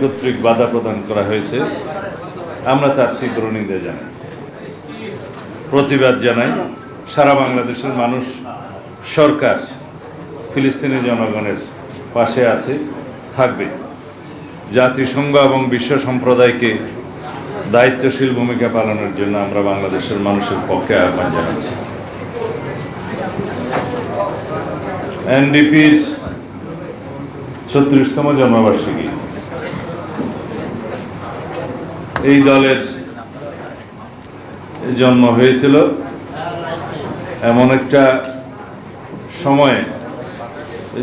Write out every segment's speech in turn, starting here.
কর্তৃক বাধা প্রদান করা হয়েছে। আমরা তার তীব্র নিন্দা জানাই। প্রতিবাদ জানাই। সারা বাংলাদেশের মানুষ, সরকার, ফিলিস্তিনি জনগণের পাশে আছে, থাকবে। জাতিসংঘ এবং বিশ্ব সম্প্রদায়কে দায়িত্বশীল ভূমিকা পালনের জন্য আমরা বাংলাদেশের মানুষের পক্ষে আহ্বান জানাচ্ছি। এনডিপির ছত্রিশতম জন্মবার্ষিকী। এই দলের জন্ম হয়েছিল। এমন একটা সময়ে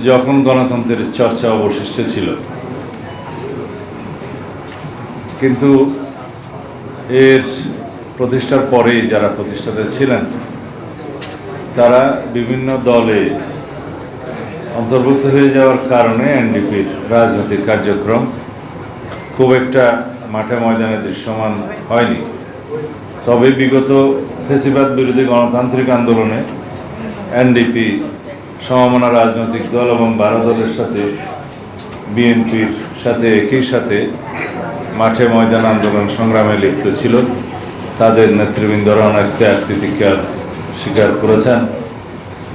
যখন গণতন্ত্রের চর্চা অবশিষ্ট ছিল। কিন্তু এর প্রতিষ্ঠার পরেই যারা প্রতিষ্ঠাতা ছিলেন, তারা বিভিন্ন দলে অন্তর্ভুক্ত হয়ে যাওয়ার কারণে এনডিপির রাজনৈতিক কার্যক্রম খুব একটা মাঠে ময়দানে দৃশ্যমান হয়নি। তবে বিগত ফেসিবাদ বিরোধী গণতান্ত্রিক আন্দোলনে এনডিপি, সমমনা রাজনৈতিক দল এবং বারো দলের সাথে, বিএনপির সাথে একই সাথে মাঠে ময়দান আন্দোলন সংগ্রামে লিপ্ত ছিল। তাদের নেতৃবৃন্দরা অনেক ত্যাগ তিতিক্ষার স্বীকার করেছেন,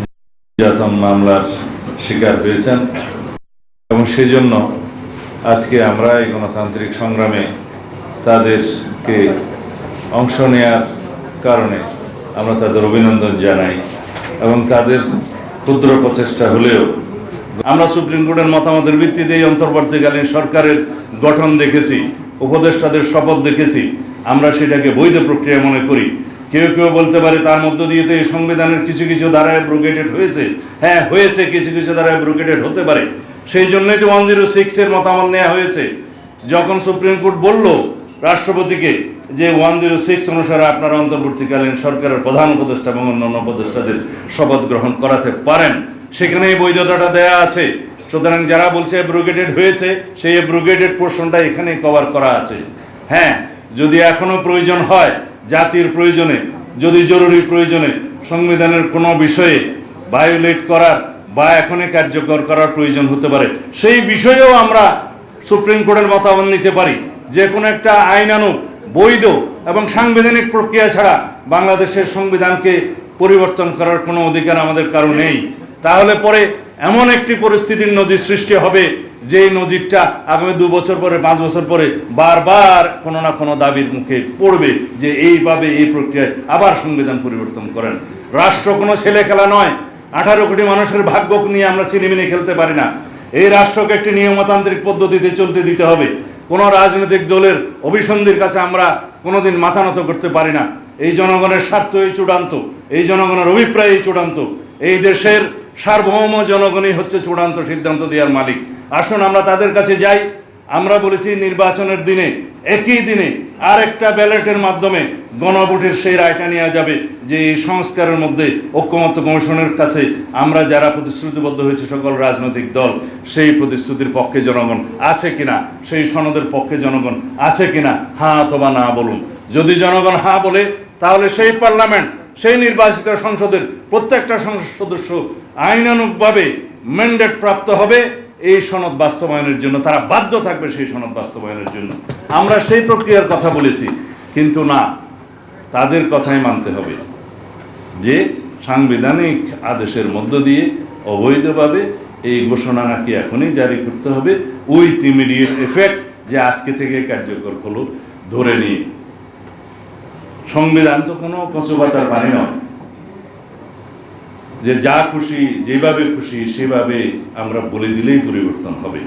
নির্যাতন মামলার শিকার হয়েছেন। এবং সেই জন্য আজকে আমরা এই গণতান্ত্রিক সংগ্রামে তাদেরকে অংশ নেয়ার কারণে আমরা তাদের অভিনন্দন জানাই এবং তাদের ক্ষুদ্র প্রচেষ্টা হলেও আমরা সুপ্রিম কোর্টের মতামতের ভিত্তিতে এই অন্তর্বর্তীকালীন সরকারের গঠন দেখেছি, উপদেষ্টাদের শপথ দেখেছি, আমরা সেটাকে বৈধ প্রক্রিয়া মনে করি। কেউ কেউ বলতে পারে তার মধ্য দিয়ে তো এই সংবিধানের কিছু কিছু দ্বারায় ব্রোকেটেড হয়েছে। হ্যাঁ হয়েছে, কিছু কিছু দ্বারায় ব্রোকেটেড হতে পারে। সেই জন্যই তো ওয়ান জিরো সিক্সের মতামত নেওয়া হয়েছে। যখন সুপ্রিম কোর্ট বলল রাষ্ট্রপতিকে যে ওয়ান জিরো সিক্স অনুসারে আপনারা অন্তর্বর্তীকালীন সরকারের প্রধান উপদেষ্টা এবং অন্যান্য উপদেষ্টাদের শপথ গ্রহণ করাতে পারেন সেখানে এই বৈধতাটা দেয়া আছে। সুতরাং যারা বলছে ব্রুগেডেড হয়েছে, সেই ব্রুগেডেড পোর্শনটা এখানে কভার করা আছে। হ্যাঁ যদি এখনও প্রয়োজন হয়, জাতির প্রয়োজনে, যদি জরুরি প্রয়োজনে, সংবিধানের কোনো বিষয়ে ভায়োলেট করার বা এখনই কার্যকর করার প্রয়োজন হতে পারে। সেই বিষয়েও আমরা সুপ্রিম কোর্টের মতামত নিতে পারি। যে কোনো একটা আইনানুগ বৈধ এবং সাংবিধানিক প্রক্রিয়া ছাড়া বাংলাদেশের সংবিধানকে পরিবর্তন করার কোনো অধিকার আমাদের কারও নেই। তাহলে পরে এমন একটি পরিস্থিতির নজির সৃষ্টি হবে যে নজিরটা আগামী দু বছর পরে, পাঁচ বছর পরে বারবার কোনো না কোনো দাবির মুখে পড়বে যে এইভাবে এই প্রক্রিয়ায় আবার সংবিধান পরিবর্তন করেন। রাষ্ট্র কোনো ছেলে খেলা নয় আঠারো কোটি মানুষের ভাগ্য নিয়ে আমরা চিনিমিনি খেলতে পারি না। এই রাষ্ট্রকে একটি নিয়মতান্ত্রিক পদ্ধতিতে চলতে দিতে হবে। কোনো রাজনৈতিক দলের অভিসন্ধির কাছে আমরা কোনোদিন মাথা নত করতে পারি না। এই জনগণের স্বার্থ এই চূড়ান্ত। এই জনগণের অভিপ্রায় এই চূড়ান্ত। এই দেশের সার্বভৌম জনগণই হচ্ছে চূড়ান্ত সিদ্ধান্ত দেওয়ার মালিক। আসুন আমরা তাদের কাছে যাই। আমরা বলেছি নির্বাচনের দিনে, একই দিনে আরেকটা ব্যালটের মাধ্যমে গণভোটের সেই রায়টা নেওয়া যাবে যে এই সংস্কারের মধ্যে ঐক্যমত্য কমিশনের কাছে আমরা যারা প্রতিশ্রুতিবদ্ধ হয়েছে সকল রাজনৈতিক দল, সেই প্রতিশ্রুতির পক্ষে জনগণ আছে কিনা, সেই সনদের পক্ষে জনগণ আছে কিনা হ্যাঁ অথবা না বলুন। যদি জনগণ হ্যাঁ বলে, তাহলে সেই পার্লামেন্ট, সেই নির্বাচিত সংসদের প্রত্যেকটা সংসদ সদস্য আইনানুগভাবে ম্যান্ডেট প্রাপ্ত হবে। এই সনদ বাস্তবায়নের জন্য, তারা বাধ্য থাকবে সেই সনদ বাস্তবায়নের জন্য। আমরা সেই প্রক্রিয়ার কথা বলেছি, কিন্তু না, তাদের কথাই মানতে হবে যে সাংবিধানিক আদেশের মধ্য দিয়ে অবৈধভাবে এই ঘোষণা নাকি এখনই জারি করতে হবে, উইথ ইমিডিয়েট এফেক্ট যে আজকে থেকে কার্যকর হলো ধরে নিয়ে। সংবিধান তো কোনো কচুপাতার পানি নয়। যে যা খুশি, যেভাবে খুশি, সেভাবে আমরা বলে দিলেই পরিবর্তন হবে।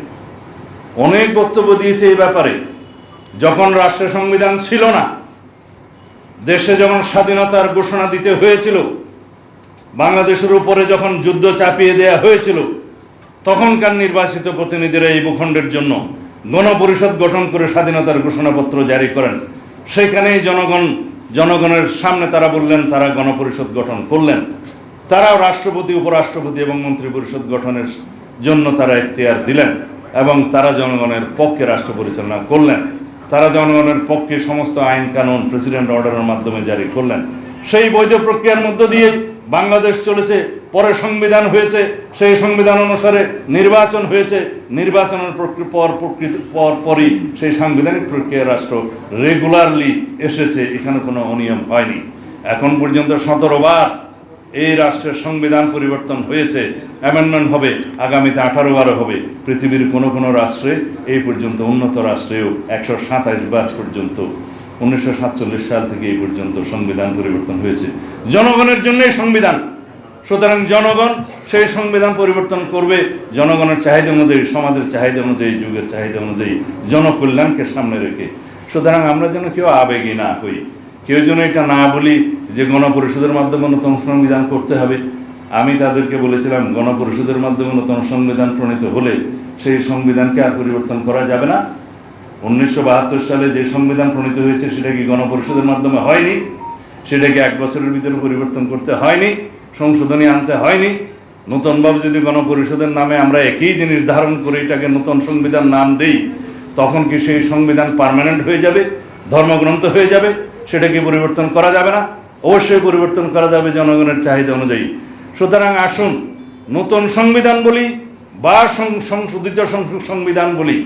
অনেক বক্তব্য দিয়েছে এই ব্যাপারে। যখন রাষ্ট্র সংবিধান ছিল না, দেশে যখন স্বাধীনতার ঘোষণা দিতে হয়েছিল, বাংলাদেশের উপরে যখন যুদ্ধ চাপিয়ে দেয়া হয়েছিল, তখনকার নির্বাচিত প্রতিনিধিরা এই ভূখণ্ডের জন্য গণপরিষদ গঠন করে স্বাধীনতার ঘোষণাপত্র জারি করেন। সেখানেই জনগণ, জনগণের সামনে তারা বললেন, তারা গণপরিষদ গঠন করলেন। তারাও রাষ্ট্রপতি, উপরাষ্ট্রপতি এবং মন্ত্রী পরিষদ গঠনের জন্য তারা এখতিয়ার দিলেন এবং তারা জনগণের পক্ষে রাষ্ট্র পরিচালনা করলেন। তারা জনগণের পক্ষে সমস্ত আইন কানুন প্রেসিডেন্ট অর্ডারের মাধ্যমে জারি করলেন। সেই বৈধ প্রক্রিয়ার মধ্য দিয়ে বাংলাদেশ চলেছে, পরে সংবিধান হয়েছে, সেই সংবিধান অনুসারে নির্বাচন হয়েছে, নির্বাচনের পর পর পরই সেই সাংবিধানিক প্রক্রিয়া রাষ্ট্র রেগুলারলি এসেছে, এখানে কোনো অনিয়ম হয়নি। এখন পর্যন্ত সতেরো বার এই রাষ্ট্রের সংবিধান পরিবর্তন হয়েছে অ্যামেন্ডমেন্ট হবে, আগামীতে আঠারো বারো হবে। পৃথিবীর কোনো কোনো রাষ্ট্রে এই পর্যন্ত, উন্নত রাষ্ট্রেও একশো সাতাশ বার পর্যন্ত, উনিশশো সাতচল্লিশ সাল থেকে এই পর্যন্ত সংবিধান পরিবর্তন হয়েছে। জনগণের জন্যই সংবিধান। সুতরাং জনগণ সেই সংবিধান পরিবর্তন করবে। জনগণের চাহিদা অনুযায়ী, সমাজের চাহিদা অনুযায়ী, যুগের চাহিদা অনুযায়ী জনকল্যাণকে সামনে রেখে। সুতরাং আমরা যেন কেউ আবেগী না হই। কেউ যেন এটা না বলি যে গণপরিষদের মাধ্যমে নতুন সংবিধান করতে হবে, আমি তাদেরকে বলেছিলাম গণপরিষদের মাধ্যমে নতুন সংবিধান প্রণীত হলে সেই সংবিধানকে আর পরিবর্তন করা যাবে না। উনিশশো বাহাত্তর সালে যে সংবিধান প্রণীত হয়েছে সেটা কি গণপরিষদের মাধ্যমে হয়নি? সেটাকে এক বছরের ভিতরে পরিবর্তন করতে হয়নি? সংশোধনী আনতে হয়নি? নতুনভাবে যদি গণপরিষদের নামে আমরা একই জিনিস ধারণ করে এটাকে নতুন সংবিধান নাম দেই, তখন কি সেই সংবিধান পার্মানেন্ট হয়ে যাবে? ধর্মগ্রন্থ হয়ে যাবে? সেটাকে পরিবর্তন করা যাবে না। অবশ্যই পরিবর্তন করা যাবে জনগণের চাহিদা অনুযায়ী। সুতরাং আসুন, নতুন সংবিধান বলি বা সংশোধিত সংবিধান বলি।